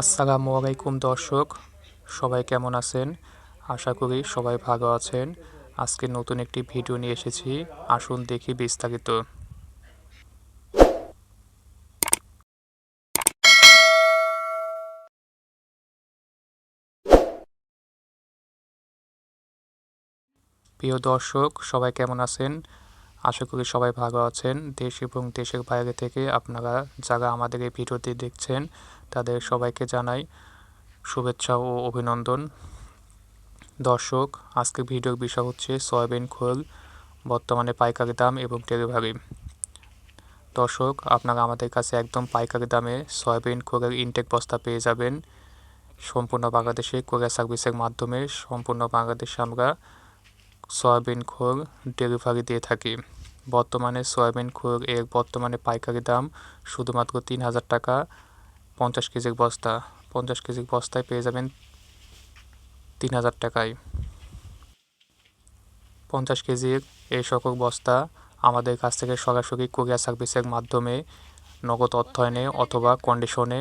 আসসালামু আলাইকুম দর্শক। সবাই কেমন আছেন? আশা করি সবাই ভালো আছেন। আজকে নতুন একটি ভিডিও নিয়ে এসেছি। আসুন দেখি বিস্তারিত। প্রিয় দর্শক, সবাই কেমন আছেন? আশা করি সবাই ভালো আছেন। দেশ এবং দেশের বাইরে থেকে আপনারা যারা আমাদের এই ভিডিওটি দেখছেন তাদের সবাইকে জানাই শুভেচ্ছা ও অভিনন্দন। দর্শক আজকে ভিডিওর বিষয় হচ্ছে সয়াবিন খোল, বর্তমানে পাইকারি দাম এবং ডেলিভারি। দর্শক, আপনারা আমাদের কাছে একদম পাইকারি দামে সয়াবিন খোলের ইনটেক বস্তা পেয়ে যাবেন। সম্পূর্ণ বাংলাদেশে কোরিয়া সার্ভিসের মাধ্যমে সম্পূর্ণ বাংলাদেশে আমরা সয়াবিন খোল ডেলিভারি দিয়ে থাকি। বর্তমানে সয়াবিন খোল এর বর্তমানে পাইকারি দাম শুধুমাত্র তিন হাজার টাকা। পঞ্চাশ কেজির বস্তা, পঞ্চাশ কেজির বস্তায় পেয়ে যাবেন তিন হাজার টাকায়। পঞ্চাশ কেজির এই সকল বস্তা আমাদের কাছ থেকে সরাসরি কোরিয়া সার্ভিসের মাধ্যমে নগদ অর্থায়নে অথবা কন্ডিশনে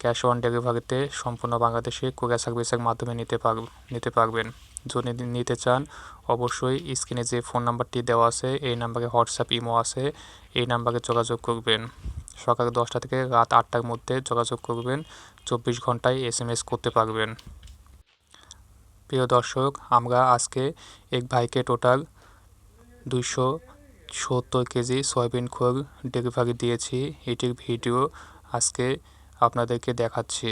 ক্যাশ অন ডেলিভারিতে সম্পূর্ণ বাংলাদেশে কোরিয়া সার্ভিসের মাধ্যমে নিতে পার, নিতে পারবেন। যদি নিতে চান, অবশ্যই স্ক্রিনে যে ফোন নাম্বারটি দেওয়া আছে, এই নাম্বারে হোয়াটসঅ্যাপ ইমো আছে, এই নাম্বারে যোগাযোগ করবেন। সকাল দশটা থেকে রাত আটটার মধ্যে যোগাযোগ করবেন। চব্বিশ ঘন্টায় এস এম এস করতে পারবেন। প্রিয় দর্শক, আমরা আজকে এক ভাইকে টোটাল দুইশো সত্তর কেজি সয়াবিন খোল ডেলিভারি দিয়েছি। এটির ভিডিও আজকে আপনাদেরকে দেখাচ্ছি।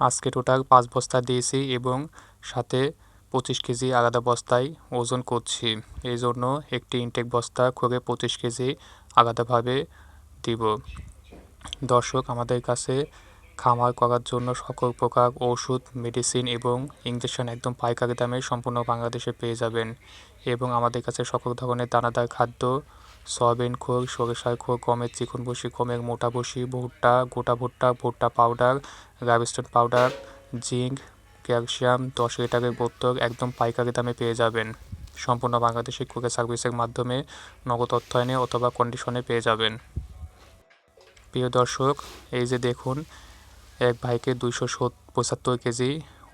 আজকে টোটাল পাঁচ বস্তা দিয়েছি এবং সাথে পঁচিশ কেজি আলাদা বস্তায় ওজন করছি। এই জন্য একটি ইনটেক বস্তা করে পঁচিশ কেজি আলাদাভাবে দিব। দর্শক, আমাদের কাছে খামার করার জন্য সকল প্রকার ওষুধ মেডিসিন এবং ইঞ্জেকশন একদম পাইকারি দামে সম্পূর্ণ বাংলাদেশে পেয়ে যাবেন এবং আমাদের কাছে সকল ধরনের দানাদার খাদ্য, সয়াবিন খোল, সরিষার খোল, গমের চিকন বসি, গমের মোটা বসি, ভুট্টা, গোটা ভুট্টা ভুট্টা পাউডার রাবিস্টন পাউডার জিঙ্ক ক্যালসিয়াম দশ লিটারের বোতল একদম পাইকারি দামে পেয়ে যাবেন। সম্পূর্ণ বাংলাদেশি কুরিয়ার সার্ভিসের মাধ্যমে নগদ অর্থায়নে অথবা কন্ডিশনে পেয়ে যাবেন। প্রিয় দর্শক, এই যে দেখুন, এক ভাইকে দুইশো পঁচাত্তর কেজি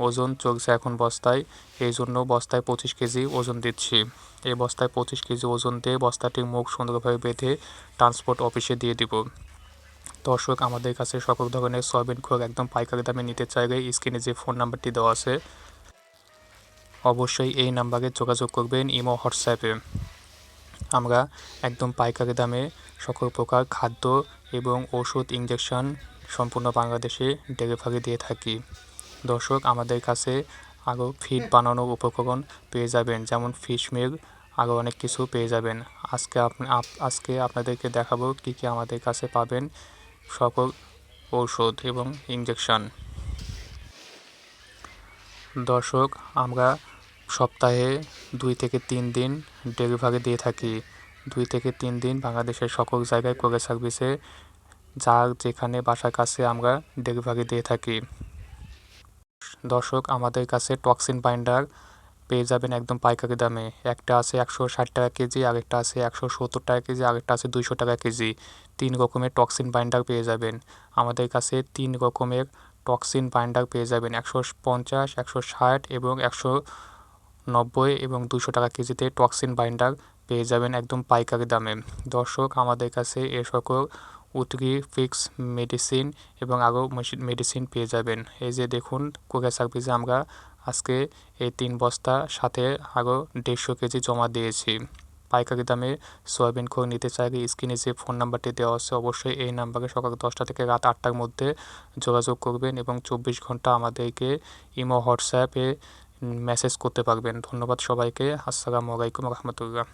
ওজন চলছে এখন বস্তায়। এই জন্য বস্তায় পঁচিশ কেজি ওজন দিচ্ছি। এই বস্তায় পঁচিশ কেজি ওজন দিয়ে বস্তাটির মুখ সুন্দরভাবে বেঁধে ট্রান্সপোর্ট অফিসে দিয়ে দিব। দর্শক, আমাদের কাছে সকল ধরনের সয়াবিন খোল একদম পাইকারি দামে নিতে চাইলে স্ক্রিনে যে ফোন নাম্বারটি দেওয়া আছে, অবশ্যই এই নাম্বারে যোগাযোগ করবেন ইমো, হোয়াটসঅ্যাপে। আমরা একদম পাইকারি দামে সকল প্রকার খাদ্য এবং ওষুধ ইঞ্জেকশন সম্পূর্ণ বাংলাদেশে ডেলিভারি দিয়ে থাকি। দর্শক, আমাদের কাছে আরও ফিড বানানোর উপকরণ পেয়ে যাবেন, যেমন ফিশ মিল, আরও অনেক কিছু পেয়ে যাবেন। আজকে আজকে আপনাদেরকে দেখাবো কী কী আমাদের কাছে পাবেন সকল ঔষধ এবং ইঞ্জেকশন দর্শক, আমরা সপ্তাহে দুই থেকে তিন দিন ডেলিভারি দিয়ে থাকি। দুই থেকে তিন দিন বাংলাদেশের সকল জায়গায় করে সার্ভিসে যার যেখানে বাসার কাছে আমরা ডেলিভারি দিয়ে থাকি। দর্শক, আমাদের কাছে টক্সিন বাইন্ডার পেয়ে যাবেন একদম পাইকারি দামে। একটা আছে একশো ষাট টাকা কেজি, আরেকটা আছে একশো সত্তর টাকা কেজি, আরেকটা আছে দুইশো টাকা কেজি। তিন রকমের টক্সিন বাইন্ডার পেয়ে যাবেন। আমাদের কাছে তিন রকমের টক্সিন বাইন্ডার পেয়ে যাবেন। একশো পঞ্চাশ, একশো ষাট এবং একশো নব্বই এবং দুশো টাকা কেজিতে টক্সিন বাইন্ডার পেয়ে যাবেন একদম পাইকারি দামে। দর্শক, আমাদের কাছে এ সকল উটরি ফিক্স মেডিসিন এবং আরও মেডিসিন পেয়ে যাবেন। এই যে দেখুন কোরিয়া সার্ভিসে আমরা আজকে এই তিন বস্তা সাথে আরও দেড়শো কেজি জমা দিয়েছি। পাইকারি দামে সয়াবিন খোল নিতে চাইলে স্ক্রিনে যে ফোন নাম্বারটি দেওয়া আছে, অবশ্যই এই নাম্বারে সকাল দশটা থেকে রাত আটটার মধ্যে যোগাযোগ করবেন এবং চব্বিশ ঘণ্টা আমাদেরকে ইমো, হোয়াটসঅ্যাপে মেসেজ করতে পারবেন। ধন্যবাদ সবাইকে। আসসালামু আলাইকুম রহমতুল্লাহ।